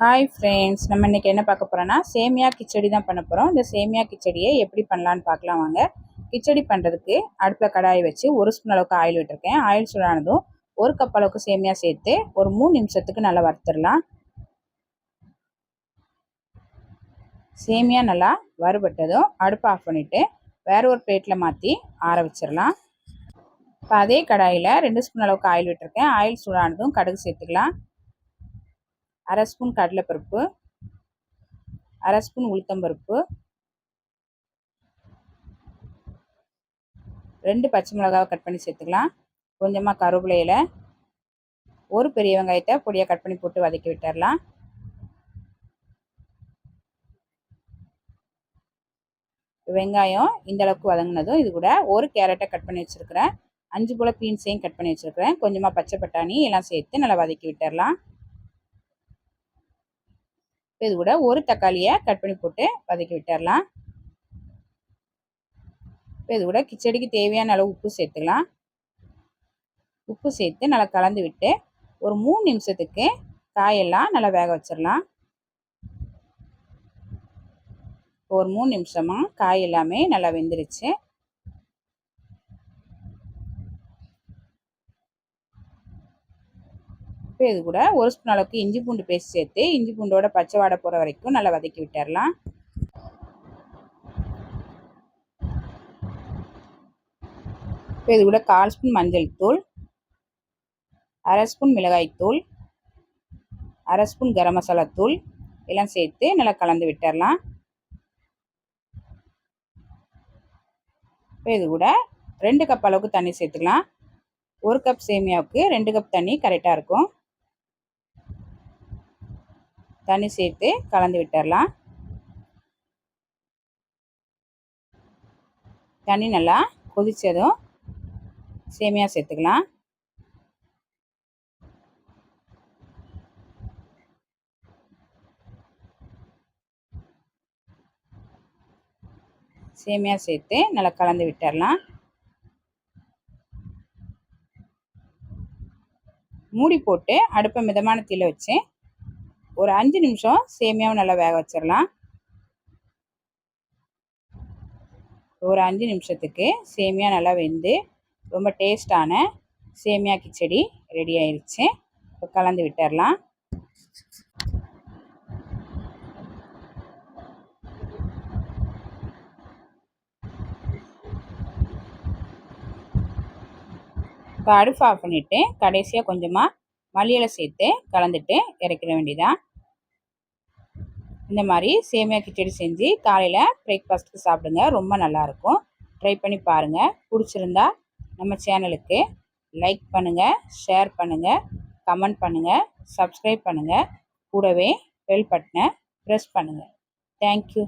Hi friends நம்ம இன்றைக்கி என்ன பார்க்க போகிறோன்னா சேமியா கிச்சடி தான் பண்ண போகிறோம் இந்த சேமியா கிச்சடியை எப்படி பண்ணலான்னு பார்க்கலாம் வாங்க. கிச்சடி பண்ணுறதுக்கு அடுப்பில் கடாயை வச்சு ஒரு ஸ்பூன் அளவுக்கு ஆயில் விட்டுருக்கேன். ஆயில் சூடானதும் ஒரு கப் அளவுக்கு சேமியா சேர்த்து ஒரு மூணு நிமிஷத்துக்கு நல்லா வறுத்துடலாம். சேமியா நல்லா வறுபட்டதும் அடுப்பை ஆஃப் பண்ணிவிட்டு வேறு ஒரு பிளேட்டில் மாற்றி ஆற வச்சிடலாம். இப்போ அதே கடாயில் ரெண்டு ஸ்பூன் அளவுக்கு ஆயில் விட்டுருக்கேன். ஆயில் சூடானதும் கடுகு சேர்த்துக்கலாம். அரை ஸ்பூன் கடலைப்பருப்பு அரை ஸ்பூன் உளுத்தம்பருப்பு ரெண்டு பச்சை மிளகாவை கட் பண்ணி சேர்த்துக்கலாம். கொஞ்சமாக கருவேலையில் ஒரு பெரிய வெங்காயத்தை பொடியாக கட் பண்ணி போட்டு வதக்கி விட்டுடலாம் வெங்காயம் இந்த அளவுக்கு வதங்கினதும் இது கூட ஒரு கேரட்டை கட் பண்ணி வச்சுருக்கிறேன். அஞ்சு போல் பீன்ஸையும் கட் பண்ணி வச்சுருக்கிறேன். கொஞ்சமாக பச்சை பட்டாணி எல்லாம் சேர்த்து நல்லா வதக்கி விட்டுடலாம் இது கூட ஒரு தக்காளியை கட் பண்ணி போட்டு வதக்கி விட்டுடலாம் இது கூட கிச்சடிக்கு தேவையான அளவு உப்பு சேர்த்துக்கலாம். உப்பு சேர்த்து நல்லா கலந்து விட்டு ஒரு மூணு நிமிஷத்துக்கு காயெல்லாம் நல்லா வேக வச்சிடலாம். ஒரு மூணு நிமிஷமாக காய் எல்லாமே நல்லா வெந்துருச்சு. இப்போ இது கூட ஒரு ஸ்பூன் அளவுக்கு இஞ்சி பூண்டு பேஸ்ட் சேர்த்து இஞ்சி பூண்டோட பச்சை வாடை போகிற வரைக்கும் நல்லா வதக்கி விட்டுடலாம் இப்போ இது கூட கால் ஸ்பூன் மஞ்சள் தூள் அரை ஸ்பூன் மிளகாய் தூள் அரை ஸ்பூன் கரம் மசாலா தூள் எல்லாம் சேர்த்து நல்லா கலந்து விட்டுடலாம் இப்போ இது கூட ரெண்டு கப் அளவுக்கு தண்ணி சேர்த்துக்கலாம். ஒரு கப் சேமியாவுக்கு ரெண்டு கப் தண்ணி கரெக்டாக இருக்கும். தண்ணி சேர்த்து கலந்து விட்டுடலாம் தண்ணி நல்லா கொதித்ததும் சேமியா சேர்த்துக்கலாம். சேமியா சேர்த்து நல்லா கலந்து விட்டுடலாம் மூடி போட்டு அடுப்பை மிதமான தீயில் வச்சு ஒரு அஞ்சு நிமிஷம் சேமியாவும் நல்லா வேக வச்சிடலாம். ஒரு அஞ்சு நிமிஷத்துக்கு சேமியா நல்லா வெந்து ரொம்ப டேஸ்டான சேமியா கிச்சடி ரெடி ஆயிடுச்சு இப்போ கலந்து விட்டுடலாம். இப்போ அடுப்பு ஆஃப் பண்ணிவிட்டு கடைசியாக கொஞ்சமாக மல்லியில் சேர்த்து கலந்துட்டு இறக்கிட வேண்டியதான் இந்த மாதிரி சேமியா கிச்சடி செஞ்சு காலையில் பிரேக்ஃபாஸ்ட்டுக்கு சாப்பிடுங்க. ரொம்ப நல்லாயிருக்கும் ட்ரை பண்ணி பாருங்கள் பிடிச்சிருந்தா நம்ம சேனலுக்கு லைக் பண்ணுங்கள் ஷேர் பண்ணுங்கள் கமெண்ட் பண்ணுங்கள் சப்ஸ்கிரைப் பண்ணுங்கள் கூடவே பெல் பட்டனை ப்ரெஸ் பண்ணுங்கள் தேங்க்யூ